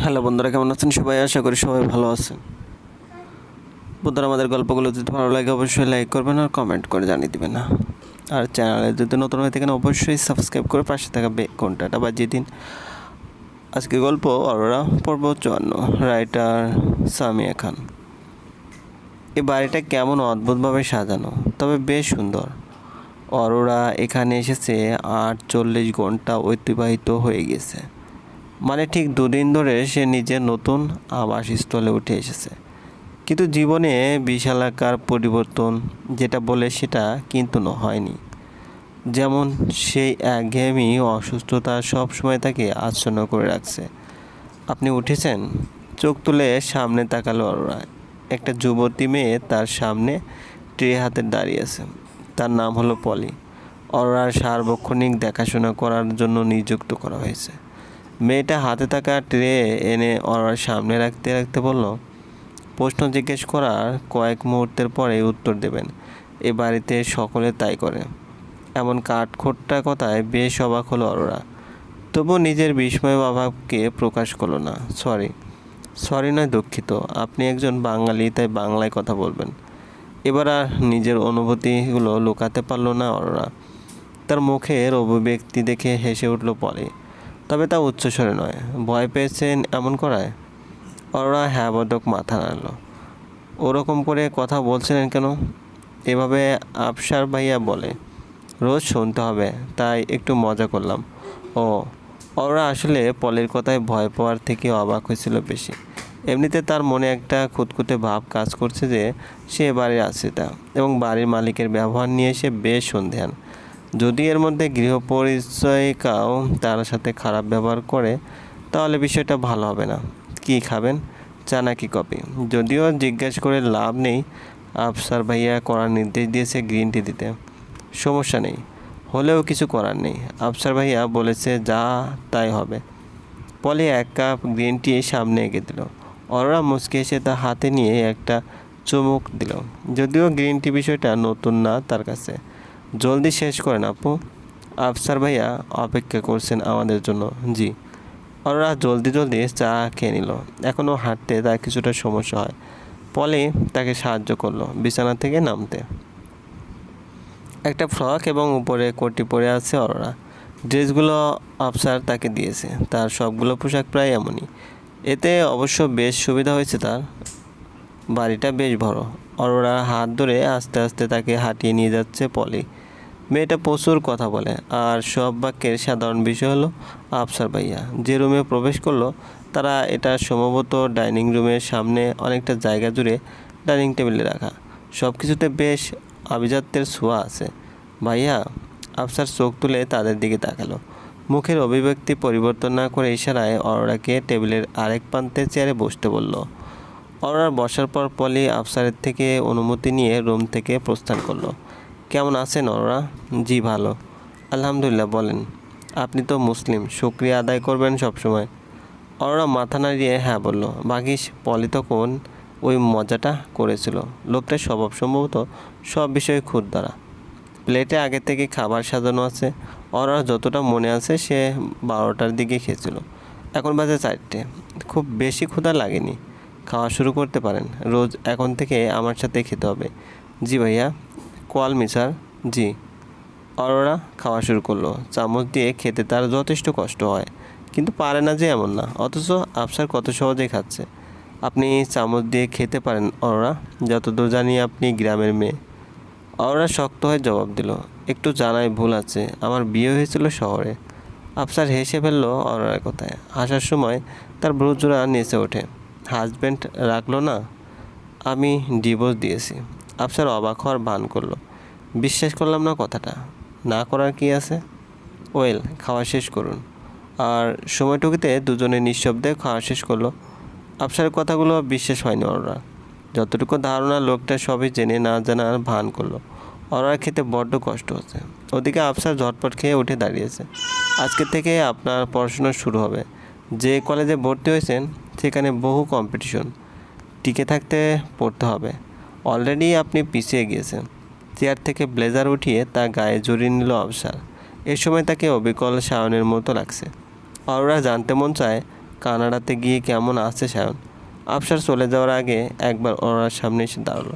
Hello বন্ধুরা, কেমন আছেন? সবাই আশা করি সবাই ভালো আছেন। বন্ধুরা, আমাদের গল্পগুলো যদি ভালো লাগে, অবশ্যই লাইক করবেন আর কমেন্ট করে জানিয়ে দেবেন। না আর চ্যানেলে যদি নতুন হয়ে থাকেন, অবশ্যই সাবস্ক্রাইব করে পাশে থাকা বে ঘন্টাটা বাজিয়ে দিন। আজকে গল্প, অরোরা, পর্ব চুয়ান্ন রাইটার সামিয়া খান। এই বাড়িটা কেমন অদ্ভুতভাবে সাজানো, তবে বেশ সুন্দর। অরোরা এখানে এসেছে আটচল্লিশ ঘণ্টা অতিবাহিত হয়ে গেছে। মানে ঠিক দুদিন ধরে সে নিজের নতুন আবাসস্থলে উঠে এসেছে। কিন্তু জীবনে বিশালাকার পরিবর্তন যেটা বলে সেটা কিন্তু হয়নি। যেমন সেই একঘেয়েমি অসুস্থতা সবসময় তাকে আচ্ছন্ন করে রাখছে। আপনি উঠেছেন, চোখ তুলে সামনে তাকালো অরোরা। একটা যুবতী মেয়ে তার সামনে ট্রে হাতে দাঁড়িয়ে আছে। তার নাম হলো পলি। অরোরার সার্বক্ষণিক দেখাশোনা করার জন্য নিযুক্ত করা হয়েছে। মেয়েটা হাতে থাকা ট্রে এনে অরোরার সামনে রাখতে রাখতে বলল, প্রশ্ন জিজ্ঞেস করার কয়েক মুহূর্তের পরে উত্তর দেবেন। এ বাড়িতে সকলে তাই করে। এমন কাঠখোট্টা কথায় বেশ অবাক হলো অরোরা। তবু নিজের বিস্ময় অভাবকে প্রকাশ করল না। সরি সরি নয় দুঃখিত, আপনি একজন বাঙালি, তাই বাংলায় কথা বলবেন। এবার আর নিজের অনুভূতিগুলো লুকাতে পারল না অরোরা। তার মুখের অভিব্যক্তি দেখে হেসে উঠল পরে তবে তা উচ্চস্বরে নয়। ভয় পেয়েছেন এমন করায়? অরোরা হ্যাঁ বোধক মাথা নাড়ল। ওরকম করে কথা বলছিলেন কেন? এভাবে আফসার ভাইয়া বলে, রোজ শুনতে হবে, তাই একটু মজা করলাম। ও ওরা আসলে পলের কথায় ভয় পাওয়ার থেকে অবাক হয়েছিল বেশি। এমনিতে তার মনে একটা খুঁতখুঁতে ভাব কাজ করছে যে, সে বাড়ির আশ্রিতা এবং বাড়ির মালিকের ব্যবহার নিয়ে সে বেশ সন্দেহান যদি এর মধ্যে গৃহপরিচয়িকাও তার সাথে খারাপ ব্যবহার করে, তাহলে বিষয়টা ভালো হবে না। কি খাবেন? চা নাকি কফি। যদিও জিজ্ঞেস করে লাভ নেই, আফসার ভাইয়া করার নির্দেশ দিয়েছে গ্রিন টি দিতে। সমস্যা নেই। হলেও কিছু করার নেই। আফসার ভাইয়া বলেছে, যা তাই হবে। পলি এক কাপ গ্রিন টি সামনে এগিয়ে দিল। অরোরা মুচকে এসে তা হাতে নিয়ে একটা চুমুক দিল। যদিও গ্রিন টি বিষয়টা নতুন না তার কাছে। জলদি শেষ করেন আপু। আফসার ভাইয়া অপেক্ষা করছেন আমাদের জন্য। জি। অরোরা জলদি জলদি চা খেয়ে নিল। এখনও হাঁটতে তার কিছুটা সমস্যা হয়। পলি তাকে সাহায্য করল বিছানা থেকে নামতে। একটা ফ্রক এবং উপরে কোটি পরে আছে অরোরা। ড্রেসগুলো আফসার তাকে দিয়েছে। তার সবগুলো পোশাক প্রায় এমনই। এতে অবশ্য বেশ সুবিধা হয়েছে তার। বাড়িটা বেশ বড়। অরোরা হাত ধরে আস্তে আস্তে তাকে হাঁটিয়ে নিয়ে যাচ্ছে পলি। মেয়েটা প্রচুর কথা বলে। আর সব বাক্যের সাধারণ বিষয় হলো, আফসার ভাইয়া, যে রুমে প্রবেশ করল, তারা এটা সম্ভবত ডাইনিং রুমের সামনে অনেকটা জায়গা জুড়ে ডাইনিং টেবিলে রাখা। সব কিছুতে বেশ আভিজাত্যের ছোঁয়া আছে। ভাইয়া, আফসার চোখ তুলে তাদের দিকে তাকালো। মুখের অভিব্যক্তি পরিবর্তন না করে ইশারায় অরোরাকে টেবিলের আরেক প্রান্তে চেয়ারে বসতে বলল। অরোরার বসার পর পলি আফসারের থেকে অনুমতি নিয়ে রুম থেকে প্রস্থান করল। কেমন আছেন ওরা? জি, ভালো। আলহামদুলিল্লাহ, বলেন। আপনি তো মুসলিম, শুক্রিয়া আদায় করবেন সবসময়। অরোরা মাথা নাড়িয়ে হ্যাঁ বলল। বাগিস পলি তখন ওই মজাটা করেছিল। লোকটার স্বভাব সম্ভবত সব বিষয়ে খুদ দ্বারা প্লেটে আগে থেকে খাবার সাজানো আছে। ওরা যতটা মনে আছে সে বারোটার দিকে খেয়েছিল। এখন বাজে চারটে। খুব বেশি ক্ষুধা লাগেনি। খাওয়া শুরু করতে পারেন। রোজ এখন থেকে আমার সাথে খেতে হবে। জি ভাইয়া। কোয়াল মিসার জি। অরোরা খাওয়া শুরু করল। চামচ দিয়ে খেতে তার যথেষ্ট কষ্ট হয়, কিন্তু পারে না যে এমন না। অথচ আফসার কত সহজে খাচ্ছে। আপনি চামচ দিয়ে খেতে পারেন, অরোরা, যতদূর জানি আপনি গ্রামের মেয়ে। অরোরা শক্ত হয়ে জবাব দিল, একটু জানাই, ভুল আছে। আমার বিয়ে হয়েছিল শহরে। আফসার হেসে ফেলল অরোরার কথায়। হাসার সময় তার ব্রুজোড়া নেচে ওঠে। হাজব্যান্ড রাখল না? আমি ডিভোর্স দিয়েছি। আফসার অবাক হওয়ার ভান করল। বিশ্বাস করলাম না কথাটা। না করার কি আছে? ওয়েল, খাওয়া শেষ করুন। আর সময়টুকুতে দুজনে নিঃশব্দে খাওয়া শেষ করল। আফসারের কথাগুলো বিশ্বাস হয়নি ওরা যতটুকু ধারণা লোকটা সবই জেনে না জানার ভান করল। ওরা খেতে বড্ড কষ্ট হচ্ছে। ওদিকে আফসার ঝটপট খেয়ে উঠে দাঁড়িয়েছে। আজকে থেকে আপনার পড়াশোনা শুরু হবে। যে কলেজে ভর্তি হয়েছেন, সেখানে বহু কম্পিটিশন। টিকে থাকতে পড়তে হবে। অলরেডি আপনি পিছিয়ে গিয়েছেন। চেয়ার থেকে ব্লেজার উঠিয়ে তা গায়ে জড়িয়ে নিল আফসার এ সময় তাকে অবিকল শাওনের মতো লাগছে। অরোরা জানতে মন চায় কানাডাতে গিয়ে কেমন আছে সায়ন আফসার চলে যাওয়ার আগে একবার অরোরার সামনে এসে দাঁড়াল।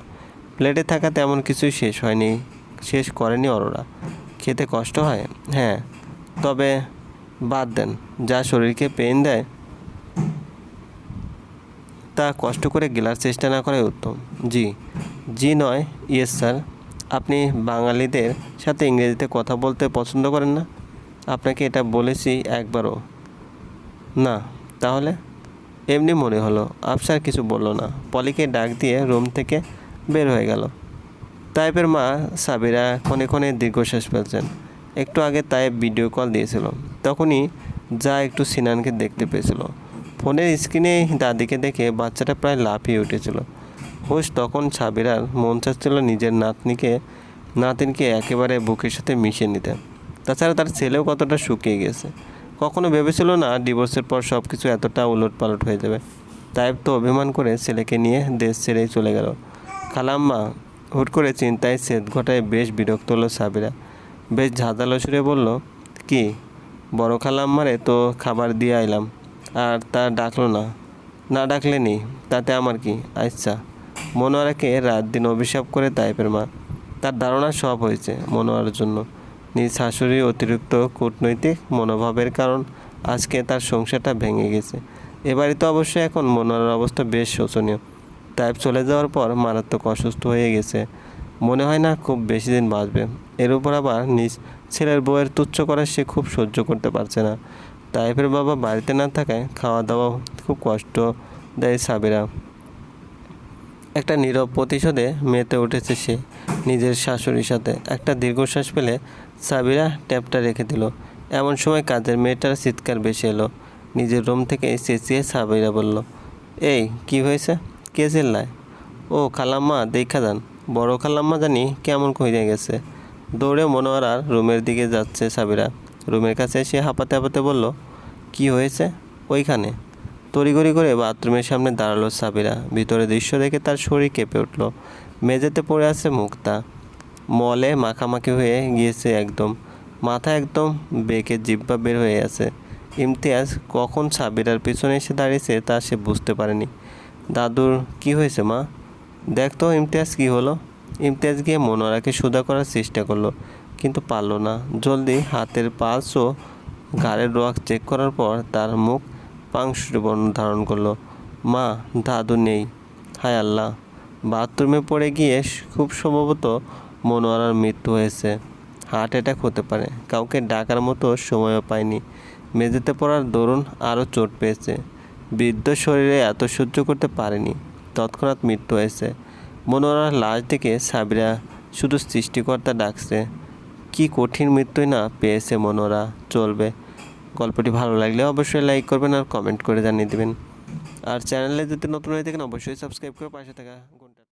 প্লেটে থাকা তেমন কিছুই শেষ হয়নি, শেষ করেনি অরোরা। খেতে কষ্ট হয়? হ্যাঁ। তবে বাদ দেন, যা শরীরকে পেন দেয় তা কষ্ট করে গেলার চেষ্টা না করাই উত্তম। জি। জি নয়, ইয়েস স্যার। আপনি বাঙালিদের সাথে ইংরেজিতে কথা বলতে পছন্দ করেন না? আপনাকে এটা বলেছি একবারও। না, তাহলে? এমনি মনে হলো। আফসার কিছু বলল না। পলিকে ডাক দিয়ে রুম থেকে বের হয়ে গেল। তাইপের মা সাবিরা ক্ষণে ক্ষণে দীর্ঘশ্বাস ফেলছেন। একটু আগে তাইব ভিডিও কল দিয়েছিল। তখনই যা একটু সিনানকে দেখতে পেয়েছিল। ফোনের স্ক্রিনে দাদিকে দেখে বাচ্চাটা প্রায় লাফিয়ে উঠেছিল। হোশ, তখন সাবিরার মন চাচ্ছিল নিজের নাতনিকে, নাতিনকে একেবারে বুকের সাথে মিশিয়ে নিতে। তাছাড়া তার ছেলেও কতটা শুকিয়ে গেছে। কখনো ভেবেছিল না, ডিভোর্সের পর সব কিছু এতটা উলট পালট হয়ে যাবে। তাইব তো অভিমান করে ছেলেকে নিয়ে দেশ ছেড়েই চলে গেল। খালাম্মা হুট করে চিন্তায় সেদ ঘটায় বেশ বিরক্ত হলো সাবিরা। বেশ ঝাঁঝালো সুরে বলল, কি, বড় খালাম্মারে তো খাবার দিয়ে আইলাম। আর তা ডাকলো না। না ডাকলে নি, তাতে আমার কি? আচ্ছা। মনোয়ারাকে রাত দিন অভিশাপ করে তাইপের মা। তার ধারণা সব হয়েছে মনোয়ারের জন্য। নিজ শাশুড়ির অতিরিক্ত কূটনৈতিক মনোভাবের কারণ আজকে তার সংসারটা ভেঙে গেছে। এবারে তো অবশ্যই এখন মনোয়ারের অবস্থা বেশ শোচনীয়। তাইপ চলে যাওয়ার পর মারাত্মক অসুস্থ হয়ে গেছে। মনে হয় না খুব বেশি দিন বাঁচবে। এর উপর আবার নিজ ছেলের বউয়ের তুচ্ছ করা সে খুব সহ্য করতে পারছে না। তাইফের বাবা বাড়িতে না থাকায় খাওয়া দাওয়া খুব কষ্ট দেয় সাবিরা। একটা নীরব প্রতিশোধে মেতে উঠেছে সে নিজের শাশুড়ির সাথে। একটা দীর্ঘশ্বাস পেলে সাবিরা ট্যাপটা রেখে দিল। এমন সময় কাজের মেয়েটার চিৎকার বেশি এলো। নিজের রুম থেকে চেঁচিয়ে সাবিরা বলল, এই, কি হয়েছে? কে চিল্লায়? ও, খালাম্মা, দেখা যান। বড় খালাম্মা জানি কেমন কইরে গেছে। দৌড়ে মনোয়ারার রুমের দিকে যাচ্ছে সাবিরা। রুমের কাছে এসে হাঁপাতে হাঁপাতে বলল কি হয়েছে? ওইখানে। তড়িঘড়ি করে বাথরুমের সামনে দাঁড়াল সাবিরা। ভিতরে দৃশ্য দেখে তার শরীর কেঁপে উঠল। মেঝেতে পড়ে আছে মুক্তা। মলে মাখামাখি হয়ে গিয়েছে একদম। মাথা একদম বেঁকে জিব্বা বের হয়ে আছে। ইমতিয়াজ কখন সাবিরার পিছনে এসে দাঁড়িয়েছে তা সে বুঝতে পারেনি। দাদুর কি হয়েছে, মা? দেখ তো ইমতিয়াজ কি হলো। ইমতিয়াজ গিয়ে মনোরাকে সুদা করার চেষ্টা করল, কিন্তু পারল না। জলদি হাতের পালস ও ঘাড়ের রোয়াক চেক করার পর তার মুখ পাংশুর বর্ণ ধারণ করল। মা, দাদু নেই। হায় আল্লাহ। বাথরুমে পড়ে গিয়ে খুব সম্ভবত মনোয়ারার মৃত্যু হয়েছে। হার্ট অ্যাটাক হতে পারে। কাউকে ডাকার মতো সময়ও পায়নি। মেঝেতে পড়ার দরুন আরও চোট পেয়েছে। বৃদ্ধ শরীরে এত সহ্য করতে পারেনি। তৎক্ষণাৎ মৃত্যু হয়েছে। মনোয়ারার লাশ দেখে সাবিরা শুধু সৃষ্টিকর্তা ডাকছে। কি কঠিন মৃত্যুই না পেয়েছে মনোরা, চলবে। গল্পটি ভালো লাগলে অবশ্যই লাইক করবেন আর কমেন্ট করে জানিয়ে দেবেন। আর চ্যানেলে যদি নতুন হয়ে থাকেন, অবশ্যই সাবস্ক্রাইব করে পাশে থাকা।